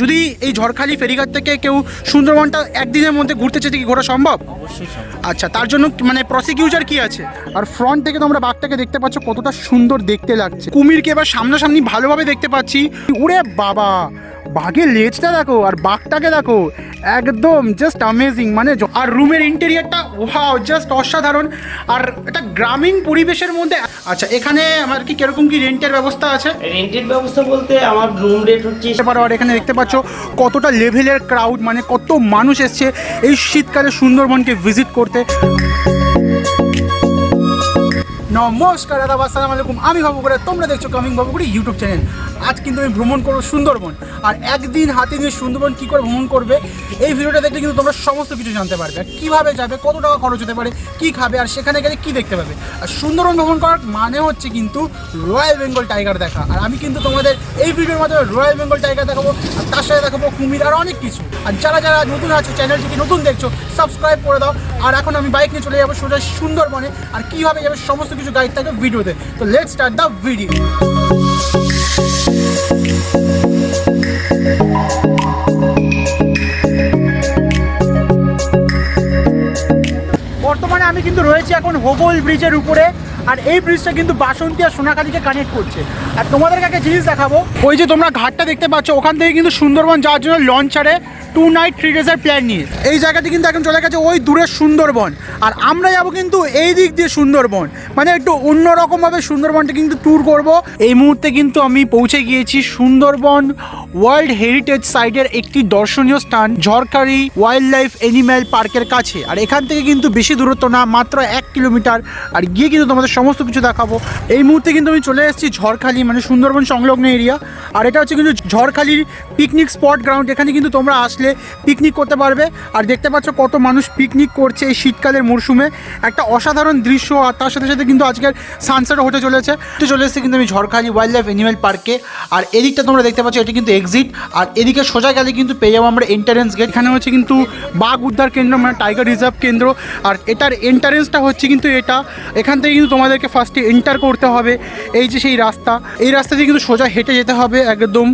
যদি এই ঝড়খালি ফেরিঘাট থেকে কেউ সুন্দরবনটা একদিনের মধ্যে ঘুরতে চাইছে কি ঘোরা সম্ভব? আচ্ছা তার জন্য মানে প্রসিকিউচার কি আছে? আর ফ্রন্ট থেকে তোমরা বাঘটাকে দেখতে পাচ্ছ কতটা সুন্দর দেখতে লাগছে। কুমিরকে এবার সামনাসামনি ভালোভাবে দেখতে পাচ্ছি। ওরে বাবা! বাঘের লেজটা দেখো আর বাঘটাকে দেখো। একদম জাস্ট অ্যামেজিং মানে আর রুমের ইন্টেরিয়ারটা ওয়াও জাস্ট অসাধারণ। আর এটা গ্রামীণ পরিবেশের মধ্যে আচ্ছা এখানে আমার কি কীরকম কি রেন্টের ব্যবস্থা আছে? রেন্টের ব্যবস্থা বলতে আমার রুম রেট হচ্ছে পারো আর এখানে দেখতে পাচ্ছ কতটা লেভেলের ক্রাউড মানে কত মানুষ এসছে এই শীতকালে সুন্দরবনকে ভিজিট করতে। নমস্কার দাদা, আসসালামু আলাইকুম। আমি বাবু করে তোমরা দেখছ কামিং বাবু করে ইউটিউব চ্যানেল আজ কিন্তু আমি ভ্রমণ করব সুন্দরবন। আর একদিন হাতে নিয়ে সুন্দরবন কী করে ভ্রমণ করবে, এই ভিডিওটা দেখলে কিন্তু তোমরা সমস্ত কিছু জানতে পারবে। আর কীভাবে যাবে, কত টাকা খরচ হতে পারে, কী খাবে, আর সেখানে গেলে কী দেখতে পাবে। আর সুন্দরবন ভ্রমণ করার মানে হচ্ছে কিন্তু রয়্যাল বেঙ্গল টাইগার দেখা। আর আমি কিন্তু তোমাদের এই ভিডিওর মাধ্যমে রয়্যাল বেঙ্গল টাইগার দেখাবো, আর তার সাথে দেখাবো কুমির আর অনেক কিছু। আর যারা যারা নতুন আছো চ্যানেলটিকে নতুন দেখছ সাবস্ক্রাইব করে দাও। আর এখন আমি বাইক নিয়ে চলে যাব সোজা সুন্দরবনে। আর কীভাবে যাবে, সমস্ত কিছু গাইড থাকবে ভিডিওতে। তো লেট স্টার্ট দ্য ভিডিও বর্তমানে আমি কিন্তু রয়েছি এখন হোবল ব্রিজের উপরে। আর এই ব্রিজটা কিন্তু বাসন্তী আর সোনাখালীকে কানেক্ট করছে। আর তোমাদের কাছে জিনিস দেখাবো? ওই যে তোমরা ঘাটটা দেখতে পাচ্ছ, ওখান থেকে কিন্তু সুন্দরবন যাওয়ার জন্য লঞ্চারে টু নাইট থ্রি ডেজের প্ল্যান নিয়ে। এই জায়গাটি কিন্তু এখন চলে গেছে ওই দূরের সুন্দরবন। আর আমরা যাব কিন্তু এই দিক দিয়ে সুন্দরবন। মানে একটু অন্যরকমভাবে সুন্দরবনটা কিন্তু ট্যুর করব। এই মুহূর্তে কিন্তু আমি পৌঁছে গিয়েছি সুন্দরবন ওয়ার্ল্ড হেরিটেজ সাইটের একটি দর্শনীয় স্থান ঝড়খালি ওয়াইল্ড লাইফ অ্যানিম্যাল পার্কের কাছে। আর এখান থেকে কিন্তু বেশি দূরত্ব না, মাত্র এক কিলোমিটার আর গিয়ে কিন্তু তোমাদের সমস্ত কিছু দেখাবো। এই মুহূর্তে কিন্তু আমি চলে এসেছি ঝড়খালি মানে সুন্দরবন সংলগ্ন এরিয়া আর এটা হচ্ছে কিন্তু ঝড়খালির পিকনিক স্পট গ্রাউন্ড এখানে কিন্তু তোমরা আসলে পিকনিক করতে পারবে। আর দেখতে পাচ্ছ কত মানুষ পিকনিক করছে এই শীতকালের মরশুমে। একটা অসাধারণ দৃশ্য, আর তার সাথে সাথে কিন্তু আজকের সানসেটও হতে চলেছে। তো চলে এসেছে কিন্তু আমি ঝড়খালি ওয়াইল্ড লাইফ অ্যানিম্যাল পার্কে আর এদিকটা তোমরা দেখতে পাচ্ছ, এটি কিন্তু এক্সিট আর এদিকে সোজা গেলে কিন্তু পেয়ে যাব আমরা এন্টারেন্স গেট এখানে হচ্ছে কিন্তু বাঘ উদ্ধার কেন্দ্র মানে টাইগার রিজার্ভ কেন্দ্র। আর এটার এন্টারেন্সটা হচ্ছে কিন্তু এটা। এখান থেকে কিন্তু তোমাদেরকে ফার্স্টে এন্টার করতে হবে। এই যে সেই রাস্তা, এই রাস্তা দিয়ে কিন্তু সোজা হেঁটে যেতে হবে একদম।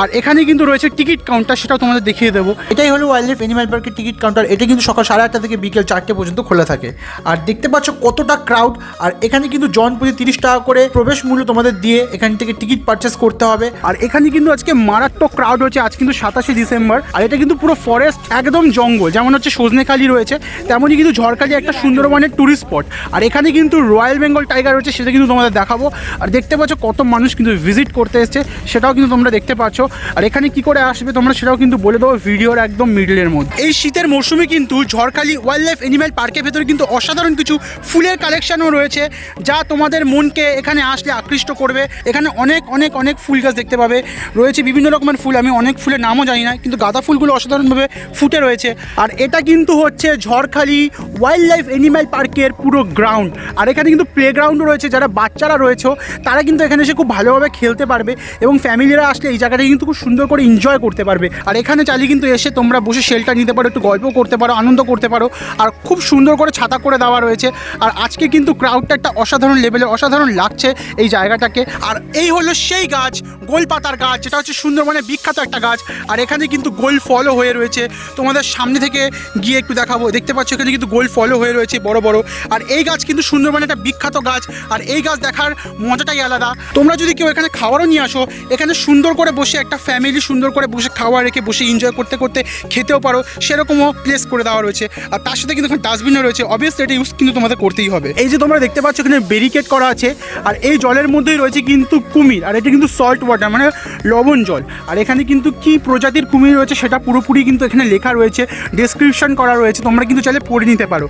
আর এখানে কিন্তু রয়েছে টিকিট কাউন্টার সেটাও তোমাদের দেখিয়ে দেবো। এটাই হলো ওয়াইল্ড লাইফ অ্যানিম্যাল পার্কের টিকিট কাউন্টার এটা কিন্তু সকাল সাড়ে আটটা থেকে বিকেল চারটে পর্যন্ত খোলা থাকে। আর দেখতে পাচ্ছ কতটা ক্রাউড আর এখানে কিন্তু জন প্রতি তিরিশ টাকা করে প্রবেশ মূল্য তোমাদের দিয়ে এখান থেকে টিকিট পারচেস করতে হবে। আর এখানে কিন্তু আজকে মারাত্মক ক্রাউড হচ্ছে, আজ কিন্তু সাতাশে ডিসেম্বর। আর এটা কিন্তু পুরো ফরেস্ট একদম জঙ্গল। যেমন হচ্ছে সজনেখালি রয়েছে, তেমনই কিন্তু ঝড়খালি একটা সুন্দরবনের টুরিস্ট স্পট আর এখানে কিন্তু রয়্যাল বেঙ্গল টাইগার রয়েছে, সেটা কিন্তু তোমাদের দেখাবো। আর দেখতে পাচ্ছ কত মানুষ কিন্তু ভিজিট করতে এসছে, সেটাও কিন্তু তোমরা দেখতে পাচ্ছ। আর এখানে কি করে আসবে তোমরা সেটাও কিন্তু বলে দেবো ভিডিওর একদম মিডলের মধ্যে। এই শীতের মরশুমে কিন্তু ঝড়খালি ওয়াইল্ড লাইফ অ্যানিম্যাল পার্কের ভেতরে কিন্তু অসাধারণ কিছু ফুলের কালেকশনও রয়েছে, যা তোমাদের মনকে এখানে আসলে আকৃষ্ট করবে। এখানে অনেক অনেক অনেক ফুল গাছ দেখতে পাবে। রয়েছে বিভিন্ন রকমের ফুল, আমি অনেক ফুলের নামও জানি না, কিন্তু গাঁদা ফুলগুলো অসাধারণভাবে ফুটে রয়েছে। আর এটা কিন্তু হচ্ছে ঝড়খালি ওয়াইল্ড লাইফ অ্যানিম্যাল পার্কের পুরো গ্রাউন্ড আর এখানে কিন্তু প্লে গ্রাউন্ডও রয়েছে, যারা বাচ্চারা রয়েছে, তারা কিন্তু এখানে এসে খুব ভালোভাবে খেলতে পারবে এবং ফ্যামিলিরা আসলে এই জায়গাটা কিন্তু খুব সুন্দর করে এনজয় করতে পারবে। আর এখানে চালিয়ে কিন্তু এসে তোমরা বসে শেলটা নিতে পারো, একটু গল্প করতে পারো, আনন্দ করতে পারো, আর খুব সুন্দর করে ছাতা করে দেওয়া রয়েছে। আর আজকে কিন্তু ক্রাউডটা একটা অসাধারণ লেভেলে অসাধারণ লাগছে এই জায়গাটাকে। আর এই হলো সেই গাছ, গোল পাতার গাছ, যেটা হচ্ছে সুন্দরবনের বিখ্যাত একটা গাছ। আর এখানে কিন্তু গোল ফলও হয়ে রয়েছে। তোমাদের সামনে থেকে গিয়ে একটু দেখাবো। দেখতে পাচ্ছ এখানে কিন্তু গোল ফলও হয়ে রয়েছে, বড় বড়। আর এই গাছ কিন্তু সুন্দরবনের একটা বিখ্যাত গাছ, আর এই গাছ দেখার মজাটাই আলাদা। তোমরা যদি কেউ এখানে খাওয়ারও নিয়ে আসো, এখানে সুন্দর করে বসে একটা ফ্যামিলি সুন্দর করে বসে খাওয়া রেখে বসে এনজয় করতে করতে খেতেও পারো, সেরকমও প্লেস করে দেওয়া রয়েছে। আর তার সাথে কিন্তু এখানে ডাস্টবিনও রয়েছে। অবভিয়াসলি এটা ইউজ কিন্তু তোমাদের করতেই হবে। এই যে তোমরা দেখতে পাচ্ছ এখানে ব্যারিকেড করা আছে, আর এই জলের মধ্যেই রয়েছে কিন্তু কুমির, আর এটা কিন্তু সল্ট ওয়াটার মানে লবণ জল। আর এখানে কিন্তু কি প্রজাতির কুমির রয়েছে সেটা পুরোপুরি কিন্তু এখানে লেখা রয়েছে ডেসক্রিপশন করা রয়েছে, তোমরা কিন্তু চাইলে পড়ে নিতে পারো।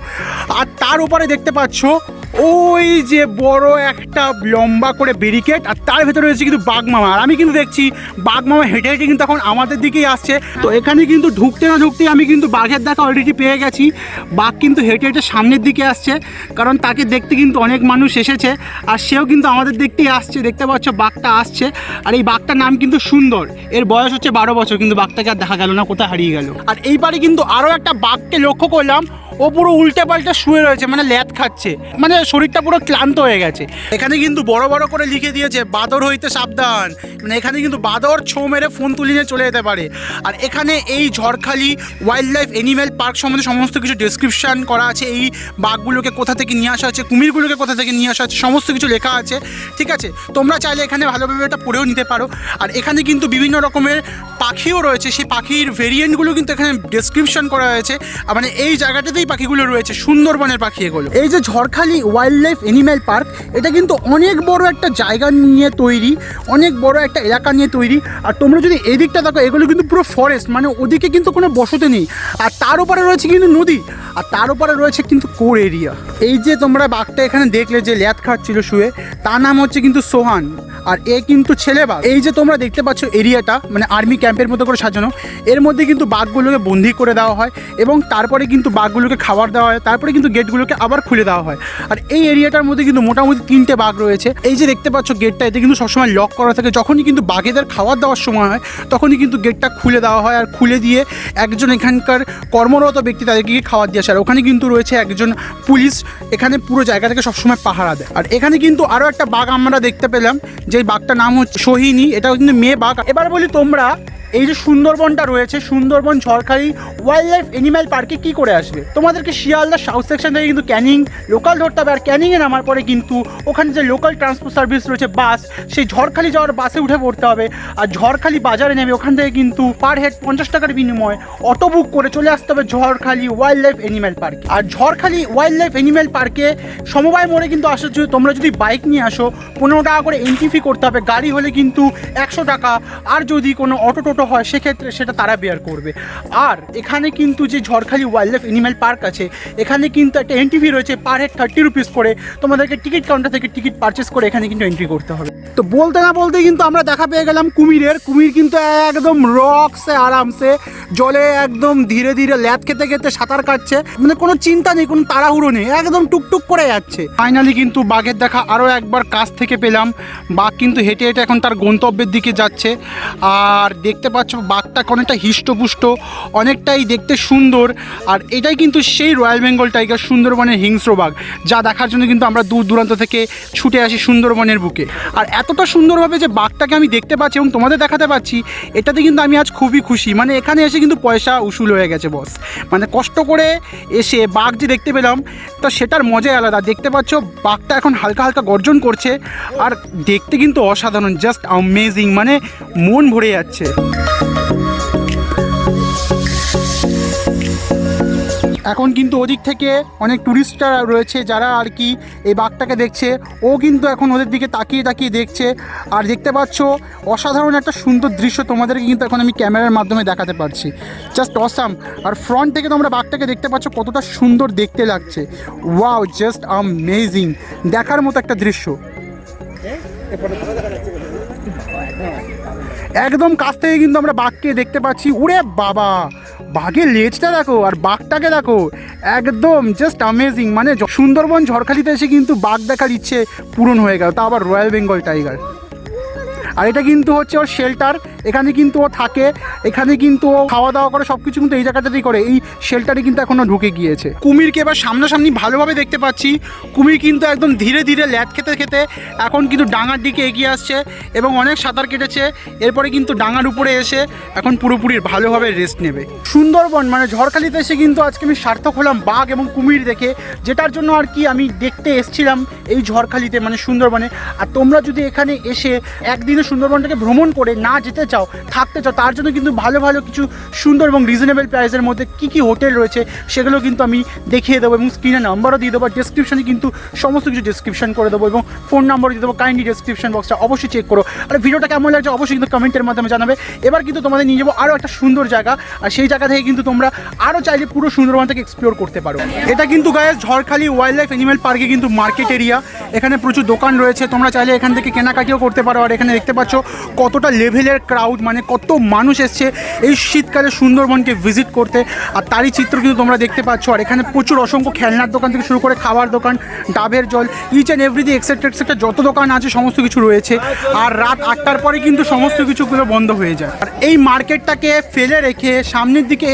আর তার উপরে দেখতে পাচ্ছ ওই যে বড় একটা লম্বা করে ব্যারিকেড আর তার ভেতরে রয়েছে কিন্তু বাঘমামা। আর আমি কিন্তু দেখছি বাঘমামা হেঁটে হেঁটে কিন্তু এখন আমাদের দিকেই আসছে। তো এখানে কিন্তু ঢুকতে না ঢুকতেই আমি কিন্তু বাঘের দেখা অলরেডি পেয়ে গেছি। বাঘ কিন্তু হেঁটে হেঁটে সামনের দিকে আসছে, কারণ তাকে দেখতে কিন্তু অনেক মানুষ এসেছে, আর সেও কিন্তু আমাদের দেখতেই আসছে। দেখতে পাচ্ছ বাঘটা আসছে, আর এই বাঘটার নাম কিন্তু সুন্দর। এর বয়স হচ্ছে বারো বছর, কিন্তু বাঘটাকে আর দেখা গেল না, কোথায় হারিয়ে গেল। আর এইবারে কিন্তু আরও একটা বাঘকে লক্ষ্য করলাম। ও পুরো উল্টে পাল্টে শুয়ে রয়েছে মানে ল্যাদ খাচ্ছে। মানে শরীরটা পুরো ক্লান্ত হয়ে গেছে। এখানে কিন্তু বড় বড় করে লিখে দিয়েছে, বাদর হইতে সাবধান। মানে এখানে কিন্তু বাদর ছো মেরে ফোন তুলে নিয়ে চলে যেতে পারে। আর এখানে এই Jharkhali wildlife animal park সম্বন্ধে সমস্ত কিছু ডেসক্রিপশন করা আছে। এই বাঘগুলোকে কোথা থেকে নিয়ে আসা হচ্ছে, কুমিরগুলোকে কোথা থেকে নিয়ে আসা হচ্ছে, সমস্ত কিছু লেখা আছে। ঠিক আছে? তোমরা চাইলে এখানে ভালোভাবে এটা পড়েও নিতে পারো। আর এখানে কিন্তু বিভিন্ন রকমের পাখিও রয়েছে। সেই পাখির ভেরিয়েন্টগুলো কিন্তু এখানে ডেসক্রিপশন করা হয়েছে। মানে এই জায়গাটাতেই পাখিগুলো রয়েছে, সুন্দরবনের পাখি এগুলো এই যে Jharkhali wildlife animal park এটা কিন্তু অনেক বড় একটা জায়গা নিয়ে তৈরি, অনেক বড় একটা এলাকা নিয়ে তৈরি। আর তোমরা যদি এদিকটা দেখো, এগুলো কিন্তু পুরো ফরেস্ট মানে ওদিকে কিন্তু কোনো বসতি নেই। আর তার উপরে রয়েছে কিন্তু নদী, আর তার উপরে রয়েছে কিন্তু কোর এরিয়া এই যে তোমরা বাঘটা এখানে দেখলে যে ল্যাদ খাচ্ছিল শুয়ে, তার নাম হচ্ছে কিন্তু সোহান। আর এ কিন্তু ছেলে বাঘ এই যে তোমরা দেখতে পাচ্ছ এরিয়াটা মানে আর্মি ক্যাম্পের মতো করে সাজানো, এর মধ্যে কিন্তু বাঘগুলোকে বন্দি করে দেওয়া হয় এবং তারপরে কিন্তু বাঘগুলোকে খাবার দেওয়া হয়, তারপরে কিন্তু গেটগুলোকে আবার খুলে দেওয়া হয়। আর এই এরিয়াটার মধ্যে কিন্তু মোটামুটি তিনটে বাঘ রয়েছে। এই যে দেখতে পাচ্ছ গেটটা, এতে কিন্তু সবসময় লক করা থাকে। যখনই কিন্তু বাঘেদের খাবার দেওয়ার সময় হয়, তখনই কিন্তু গেটটা খুলে দেওয়া হয় আর খুলে দিয়ে একজন এখানকার কর্মরত ব্যক্তি তাদেরকে খাবার দিয়ে আসে। আর ওখানে কিন্তু রয়েছে একজন পুলিশ, এখানে পুরো জায়গাটাকে সবসময় পাহারা দেয়। আর এখানে কিন্তু আরও একটা বাঘ আমরা দেখতে পেলাম যে বাঘটার নাম হচ্ছে সোহিনী এটা কিন্তু মেয়ে বাঘ। এবার বলি তোমরা এই যে সুন্দরবনটা রয়েছে, Sundarban Jharkhali wildlife animal পার্কে কী করে আসবে? তোমাদেরকে শিয়ালদা সাউথ সেকশন থেকে কিন্তু ক্যানিং লোকাল ধরতে হবে। আর ক্যানিংয়ে নামার পরে কিন্তু ওখানে যে লোকাল ট্রান্সপোর্ট সার্ভিস রয়েছে বাস সেই ঝড়খালি যাওয়ার বাসে উঠে পড়তে হবে। আর ঝড়খালি বাজারে নেমে ওখান থেকে কিন্তু পার হেড পঞ্চাশ টাকার বিনিময়ে অটো বুক করে চলে আসতে হবে Jharkhali wildlife animal park আর ঝড়খালি ওয়াইল্ড লাইফ অ্যানিম্যাল পার্কে সমবায় মোড়ে কিন্তু আসার জন্য তোমরা যদি বাইক নিয়ে আসো, পনেরো টাকা করে এন্ট্রি ফি করতে হবে। গাড়ি হলে কিন্তু একশো টাকা। আর যদি কোনো অটো টোটো হয়, সেক্ষেত্রে সেটা তারা বেয়ার করবে। আর এখানে কিন্তু যে Jharkhali wildlife animal park আছে, এখানে কিন্তু একটা এন্ট্রি রয়েছে পার হেড থার্টি রুপিস করে। তোমাদেরকে টিকিট কাউন্টার থেকে টিকিট পারচেস করে এখানে কিন্তু এন্ট্রি করতে হবে। তো বলতে না বলতে কিন্তু আমরা দেখা পেয়ে গেলাম কুমিরের। কুমির কিন্তু একদম রক্সে আরামসে, জলে একদম ধীরে ধীরে ল্যাদ খেতে খেতে সাঁতার কাটছে। মানে কোনো চিন্তা নেই, কোনো তাড়াহুড়ো নেই, একদম টুকটুক করে যাচ্ছে। ফাইনালি কিন্তু বাঘের দেখা আরও একবার কাছ থেকে পেলাম। বাঘ কিন্তু হেঁটে হেঁটে এখন তার গন্তব্যের দিকে যাচ্ছে। আর দেখতে পাচ্ছ, বাঘটা অনেকটা হিষ্টপুষ্ট, অনেকটাই দেখতে সুন্দর, আর এটাই কিন্তু সেই রয়্যাল বেঙ্গল টাইগার সুন্দরবনের হিংস্র বাঘ, যা দেখার জন্য কিন্তু আমরা দূর দূরান্ত থেকে ছুটে আসি সুন্দরবনের বুকে। আর এতটা সুন্দরভাবে যে বাঘটাকে আমি দেখতে পাচ্ছি এবং তোমাদের দেখাতে পাচ্ছি, এটাতে কিন্তু আমি আজ খুবই খুশি। মানে এখানে এসে কিন্তু পয়সা উসুল হয়ে গেছে বস মানে কষ্ট করে এসে বাঘ যে দেখতে পেলাম, তো সেটার মজাই আলাদা। দেখতে পাচ্ছ, বাঘটা এখন হালকা হালকা গর্জন করছে, আর দেখতে কিন্তু অসাধারণ জাস্ট অ্যামেজিং মানে মন ভরে যাচ্ছে। এখন কিন্তু ওদিক থেকে অনেক ট্যুরিস্টরা রয়েছে যারা আর কি এই বাঘটাকে দেখছে। ও কিন্তু এখন ওদের দিকে তাকিয়ে তাকিয়ে দেখছে। আর দেখতে পাচ্ছ, অসাধারণ একটা সুন্দর দৃশ্য তোমাদেরকে কিন্তু এখন আমি ক্যামেরার মাধ্যমে দেখাতে পারছি। জাস্ট অসাম আর ফ্রন্ট থেকে তোমরা বাঘটাকে দেখতে পাচ্ছ, কতটা সুন্দর দেখতে লাগছে। ওয়াও জাস্ট আমেজিং দেখার মতো একটা দৃশ্য। একদম কাছ থেকে কিন্তু আমরা বাঘকে দেখতে পাচ্ছি। উড়ে বাবা! বাঘের লেজটা দেখো আর বাঘটাকে দেখো। একদম জাস্ট অ্যামেজিং মানে সুন্দরবন ঝড়খালিতে এসে কিন্তু বাঘ দেখার ইচ্ছে পূরণ হয়ে গেল। তা আবার রয়্যাল বেঙ্গল টাইগার আর এটা কিন্তু হচ্ছে ওর শেল্টার এখানে কিন্তু ও থাকে, এখানে কিন্তু ও খাওয়া দাওয়া করে সব কিছু কিন্তু এই জায়গাটাতেই করে। এই শেল্টারে কিন্তু এখনও ঢুকে গিয়েছে। কুমিরকে এবার সামনাসামনি ভালোভাবে দেখতে পাচ্ছি। কুমির কিন্তু একদম ধীরে ধীরে ল্যাদ খেতে খেতে এখন কিন্তু ডাঙার দিকে এগিয়ে আসছে এবং অনেক সাঁতার কেটেছে। এরপরে কিন্তু ডাঙার উপরে এসে এখন পুরোপুরি ভালোভাবে রেস্ট নেবে। সুন্দরবন মানে ঝড়খালিতে এসে কিন্তু আজকে আমি সার্থক হলাম বাঘ এবং কুমির দেখে, যেটার জন্য আর কি আমি দেখতে এসছিলাম এই ঝড়খালিতে মানে সুন্দরবনে। আর তোমরা যদি এখানে এসে একদিনে সুন্দরবনটাকে ভ্রমণ করে না যেতে চাও, থাকতে চাও, তার জন্য কিন্তু ভালো ভালো কিছু সুন্দর এবং রিজনেবল প্রাইসের মধ্যে কী কী হোটেল রয়েছে সেগুলো কিন্তু আমি দেখিয়ে দেবো এবং স্ক্রিনে নাম্বারও দিয়ে দেবো ডিসক্রিপশনে কিন্তু সমস্ত কিছু ডিসক্রিপশন করে দেবো এবং ফোন নাম্বার দিয়ে দেবো কাইন্ডলি ডিসক্রিপশন বক্সটা অবশ্যই চেক করো। আর ভিডিওটা কেমন লাগছে অবশ্যই কিন্তু কমেন্টের মাধ্যমে জানাবে। এবার কিন্তু তোমাদের নিয়ে যাব আরও একটা সুন্দর জায়গা, আর সেই জায়গা থেকে কিন্তু তোমরা আরও চাইলে পুরো সুন্দরবন থেকে এক্সপ্লোর করতে পারো। এটা কিন্তু গায়ে ঝড়খালি ওয়াইল্ড লাইফ অ্যানিম্যাল পার্কে কিন্তু মার্কেট এরিয়া এখানে প্রচুর দোকান রয়েছে, তোমরা চাইলে এখান থেকে কেনাকাটিও করতে পারো, আর এখানে দেখতে পাচ্ছ কতটা লেভেলের ক্রাউড ক্রাউড মানে কত মানুষ এসছে এই শীতকালে সুন্দরবনকে ভিজিট করতে। আর তারই চিত্র কিন্তু তোমরা দেখতে পাচ্ছ। আর এখানে প্রচুর অসংখ্য খেলনার দোকান থেকে শুরু করে খাবার দোকান, ডাবের জল each and everything etcetera etcetera যত দোকান আছে সমস্ত কিছু রয়েছে। আর রাত আটটার পরে কিন্তু সমস্ত কিছুগুলো বন্ধ হয়ে যায়। আর এই মার্কেটটাকে ফেলে রেখে সামনের দিকে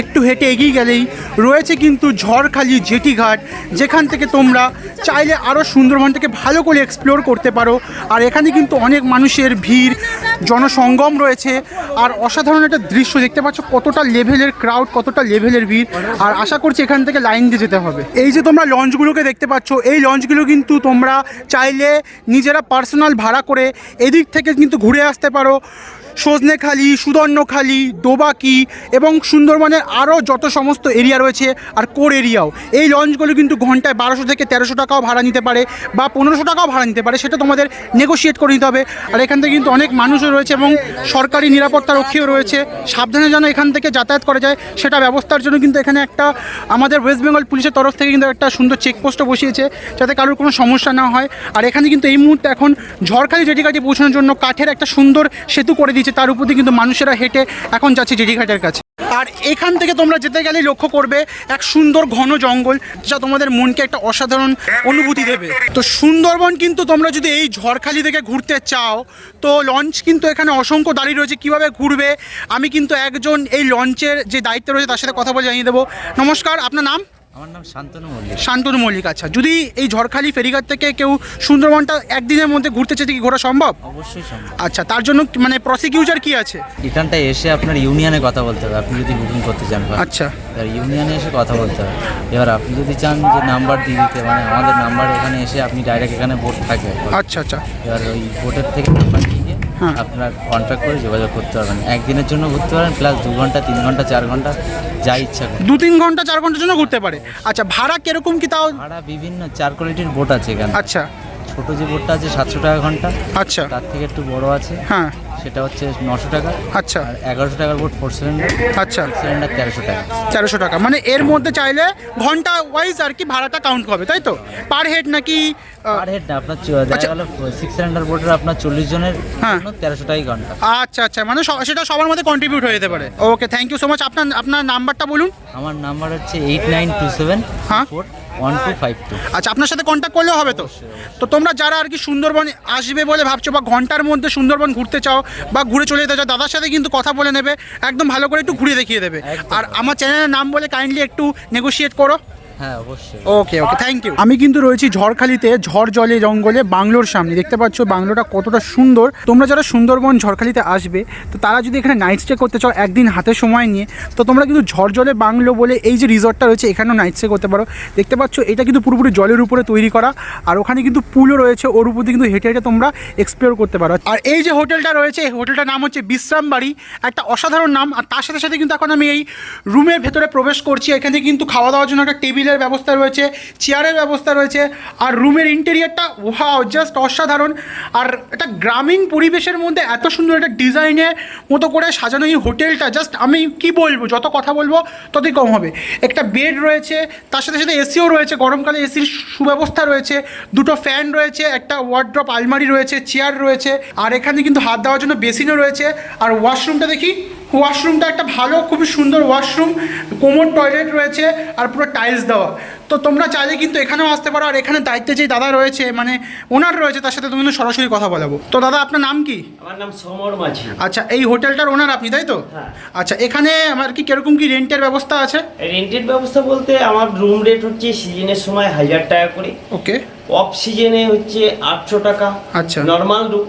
একটু হেঁটে এগিয়ে গেলেই রয়েছে কিন্তু ঝড়খালি জেটি ঘাট যেখান থেকে তোমরা চাইলে আরও সুন্দরবনটাকে ভালো করে এক্সপ্লোর করতে পারো। আর এখানে কিন্তু অনেক মানুষের ভিড় জনসঙ্গম রয়েছে। আর অসাধারণ একটা দৃশ্য দেখতে পাচ্ছ, কতটা লেভেলের ক্রাউড কতটা লেভেলের ভিড়। আর আশা করছি এখান থেকে লাইন দিয়ে যেতে হবে। এই যে তোমরা লঞ্চগুলোকে দেখতে পাচ্ছ, এই লঞ্চগুলো কিন্তু তোমরা চাইলে নিজেরা পার্সোনাল ভাড়া করে এদিক থেকে কিন্তু ঘুরে আসতে পারো। সজনেখালি সুদর্ণখালি দোবাকি এবং সুন্দরবনের আরও যত সমস্ত এরিয়া রয়েছে আর কোর এরিয়াও এই লঞ্চগুলো কিন্তু ঘন্টায় বারোশো থেকে তেরোশো টাকাও ভাড়া নিতে পারে বা পনেরোশো টাকাও ভাড়া নিতে পারে, সেটা তোমাদের নেগোশিয়েট করে নিতে হবে। আর এখান থেকে কিন্তু অনেক মানুষও রয়েছে এবং সরকারি নিরাপত্তা রক্ষীও রয়েছে। সাবধানে যেন এখান থেকে যাতায়াত করা যায়, সেটা ব্যবস্থার জন্য কিন্তু এখানে একটা আমাদের ওয়েস্ট বেঙ্গল পুলিশের তরফ থেকে কিন্তু একটা সুন্দর চেকপোস্টও বসিয়েছে, যাতে কারোর কোনো সমস্যা না হয়। আর এখানে কিন্তু এই মুহূর্তে এখন ঝড়খালি জেটিঘাটে পৌঁছানোর জন্য কাঠের একটা সুন্দর সেতু করে দিয়েছে, তার উপর দিয়ে কিন্তু মানুষেরা হেঁটে এখন যাচ্ছে জেটিঘাটের কাছে। আর এখান থেকে তোমরা যেতে গেলে লক্ষ্য করবে এক সুন্দর ঘন জঙ্গল, যা তোমাদের মনকে একটা অসাধারণ অনুভূতি দেবে। তো সুন্দরবন কিন্তু তোমরা যদি এই ঝড়খালি থেকে ঘুরতে চাও, তো লঞ্চ কিন্তু এখানে অসংখ্য দাঁড়িয়ে রয়েছে, কীভাবে ঘুরবে? আমি কিন্তু একজন এই লঞ্চের যে দায়িত্ব রয়েছে, তার সাথে কথা বলে জানিয়ে দেবো। নমস্কার, আপনার নাম? আমার নাম শান্তনু মল্লিক। শান্তনু মল্লিক আচ্ছা। যদি এই ঝড়খালি ফেরিঘাট থেকে কেউ সুন্দরবনটা একদিনের মধ্যে ঘুরতে চাইতে কি ঘোরা সম্ভব? অবশ্যই সম্ভব। আচ্ছা তার জন্য মানে প্রসিকিউচার কি আছে? এখানটায় এসে আপনার ইউনিয়নে কথা বলতে হবে। আপনি যদি বুকিং করতে চান আচ্ছা। এবার ইউনিয়নে এসে কথা বলতে হবে। এবার আপনি যদি চান যে নাম্বার দিয়ে দিতে মানে আমাদের নাম্বার এখানে এসে আপনি ডাইরেক্ট এখানে বোট থাকে। আচ্ছা আচ্ছা। এবার ওই বোটের থেকে নাম্বার। আপনারা কন্ট্যাক্ট করে যোগাযোগ করতে পারবেন। একদিনের জন্য ঘুরতে পারেন প্লাস দু ঘণ্টা তিন ঘণ্টা চার ঘণ্টা যা ইচ্ছা করে। দু তিন ঘণ্টা চার ঘণ্টার জন্য ঘুরতে পারে। আচ্ছা ভাড়া কীরকম কি তাও? ভাড়া বিভিন্ন চার কোয়ালিটির বোট আছে এখানে। আচ্ছা। ছোট যে বোর্ডটা আছে সাতশো টাকা ঘণ্টা আচ্ছা। তার থেকে একটু বড় আছে। হ্যাঁ। সেটা হচ্ছে নশো টাকা। আচ্ছা। আর এগারোশো টাকার বোর্ড ফোর সিলিন্ডার। আচ্ছা। সিলিন্ডার তেরোশো টাকা। তেরোশো টাকা। মানে এর মধ্যে চাইলে ঘণ্টা ওয়াইজ আর কি ভাড়াটা কাউন্ট হবে তাই তো? পার হেড নাকি পার হেড না আপনার দেখা। গেল সিক্স সিলিন্ডার বোটের আপনার চল্লিশ জনের হ্যাঁ। তেরোশো টাকাই ঘণ্টা। আচ্ছা আচ্ছা। মানে সেটা সবার মধ্যে কন্ট্রিবিউট হয়ে যেতে পারে। Okay thank you so much আপনার আপনার নাম্বারটা বলুন। আমার নাম্বার হচ্ছে এইট নাইন টু সেভেন হ্যাঁ। Four one two five two আচ্ছা আপনার সাথে কন্ট্যাক্ট করলেও হবে তো। তো তোমরা যারা আর কি সুন্দরবন আসবে বলে ভাবছ বা ঘণ্টার মধ্যে সুন্দরবন ঘুরতে চাও বা ঘুরে চলে যেতে চাও দাদার সাথে কিন্তু কথা বলে নেবে একদম ভালো করে একটু ঘুরে দেখিয়ে দেবে। আর আমার চ্যানেলের নাম বলে কাইন্ডলি একটু নেগোশিয়েট করো। হ্যাঁ ওকে ওকে থ্যাংক ইউ আমি কিন্তু রয়েছি ঝড়খালিতে, ঝড় জলে জঙ্গলে, বাংলোর সামনে। দেখতে পাচ্ছ, বাংলোটা কতটা সুন্দর। তোমরা যারা সুন্দরবন ঝড়খালিতে আসবে, তো তারা যদি এখানে নাইট স্টে করতে চাও, একদিন হাতে সময় নিয়ে, তো তোমরা কিন্তু ঝড় জলে বাংলো বলে এই যে রিসর্টটা রয়েছে, এখানেও নাইট স্টে করতে পারো। দেখতে পাচ্ছ, এটা কিন্তু পুরোপুরি জলের উপরে তৈরি করা। আর ওখানে কিন্তু পুলও রয়েছে, ওর উপর কিন্তু হেঁটে হেঁটে তোমরা এক্সপ্লোর করতে পারো। আর এই যে হোটেলটা রয়েছে হোটেলটার নাম হচ্ছে বিশ্রাম বাড়ি একটা অসাধারণ নাম। আর তার সাথে সাথে কিন্তু এখন আমি এই রুমের ভেতরে প্রবেশ করছি। এখানে কিন্তু খাওয়া দাওয়ার জন্য একটা টেবিলের ব্যবস্থা রয়েছে চেয়ারের ব্যবস্থা রয়েছে, আর রুমের ইন্টেরিয়ারটা ওয়াও জাস্ট অসাধারণ। আর একটা গ্রামীণ পরিবেশের মধ্যে এত সুন্দর একটা ডিজাইনের মতো করে সাজানো এই হোটেলটা জাস্ট আমি কি বলব, যত কথা বলব, ততই কম হবে। একটা বেড রয়েছে, তার সাথে সাথে এসিও রয়েছে, গরমকালে এসির সুব্যবস্থা রয়েছে, দুটো ফ্যান রয়েছে, একটা ওয়ার্ড্রপ আলমারি রয়েছে চেয়ার রয়েছে, আর এখানে কিন্তু হাত দেওয়ার জন্য বেসিনও রয়েছে, আর ওয়াশরুমটা দেখি ওয়াশরুমটা একটা ভালো খুবই সুন্দর ওয়াশরুম কোমর টয়লেট রয়েছে আর পুরো টাইলস দেওয়া। তো তোমরা চাইলে কিন্তু এখানেও আসতে পারো আর এখানে দায়িত্বে যে দাদা রয়েছে মানে ওনার রয়েছে তার সাথে তুমি কিন্তু সরাসরি কথা বলাবো। তো দাদা আপনার নাম কি? আমার নাম সমর মাঝি। আচ্ছা এই হোটেলটার ওনার আপনি তাই তো? হ্যাঁ। আচ্ছা এখানে আমার কি কীরকম কি রেন্টের ব্যবস্থা আছে? রেন্টের ব্যবস্থা বলতে আমার রুম রেট হচ্ছে সিজনের সময় হাজার টাকা করে। ওকে অফ সিজনে হচ্ছে আটশো টাকা। আচ্ছা। নর্মাল রুম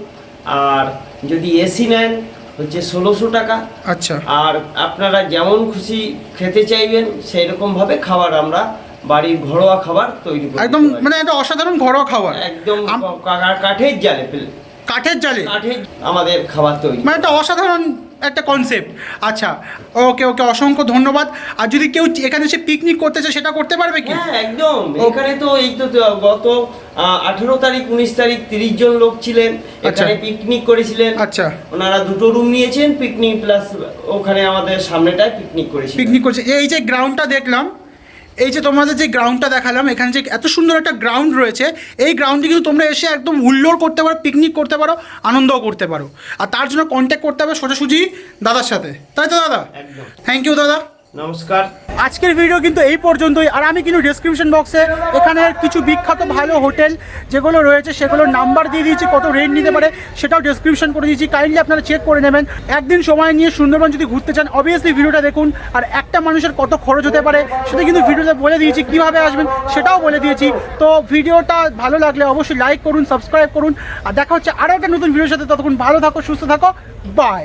আর যদি এসি নেন হচ্ছে ষোলোশো টাকা। আচ্ছা। আর আপনারা যেমন খুশি খেতে চাইবেন সেই রকম ভাবে খাবার আমরা বাড়ির ঘরোয়া খাবার তৈরি করি একদম মানে একটা অসাধারণ ঘরোয়া খাবার। একদম কাঠের জালে কাঠের জালে? কাঠের আমাদের খাবার তৈরি মানে একটা অসাধারণ একটা কনসেপ্ট আচ্ছা ওকে ওকে অসংখ্য ধন্যবাদ। আর যদি কেউ এখানে এসে পিকনিক করতে চায় সেটা করতে পারবে কি? হ্যাঁ একদম। ওখানে এখানে তো এই তো তো গত আঠেরো তারিখ উনিশ তারিখ তিরিশ জন লোক ছিলেন। আচ্ছা। এখানে পিকনিক করেছিলেন। আচ্ছা। ওনারা দুটো রুম নিয়েছেন পিকনিক প্লাস ওখানে আমাদের সামনেটায় পিকনিক করেছে পিকনিক করেছে। এই যে গ্রাউন্ডটা দেখলাম এই যে তোমাদের যে গ্রাউন্ডটা দেখালাম এখানে যে এত সুন্দর একটা গ্রাউন্ড রয়েছে এই গ্রাউন্ডে কিন্তু তোমরা এসে একদম হুল্লোড় করতে পারো পিকনিক করতে পারো আনন্দও করতে পারো। আর তার জন্য কন্ট্যাক্ট করতে হবে সোজাসুজি দাদার সাথে। তাই তো দাদা? থ্যাংক ইউ দাদা। নমস্কার। আজকের ভিডিও কিন্তু এই পর্যন্তই। আর আমি কিন্তু ডিসক্রিপশন বক্সে এখানে কিছু বিখ্যাত ভালো হোটেল যেগুলো রয়েছে, সেগুলোর নাম্বার দিয়ে দিয়েছি, কত রেন্ট নিতে পারে সেটাও ডিসক্রিপশন করে দিয়েছি। কাইন্ডলি আপনারা চেক করে নেবেন। একদিন সময় নিয়ে সুন্দরবন যদি ঘুরতে চান অবভিয়াসলি ভিডিওটা দেখুন। আর একটা মানুষের কত খরচ হতে পারে, সেটা কিন্তু ভিডিওতে বলে দিয়েছি, কীভাবে আসবেন সেটাও বলে দিয়েছি। তো ভিডিওটা ভালো লাগলে অবশ্যই লাইক করুন সাবস্ক্রাইব করুন। আর দেখা হচ্ছে আরও একটা নতুন ভিডিওর সাথে। ততক্ষণ ভালো থাকো, সুস্থ থাকো। বাই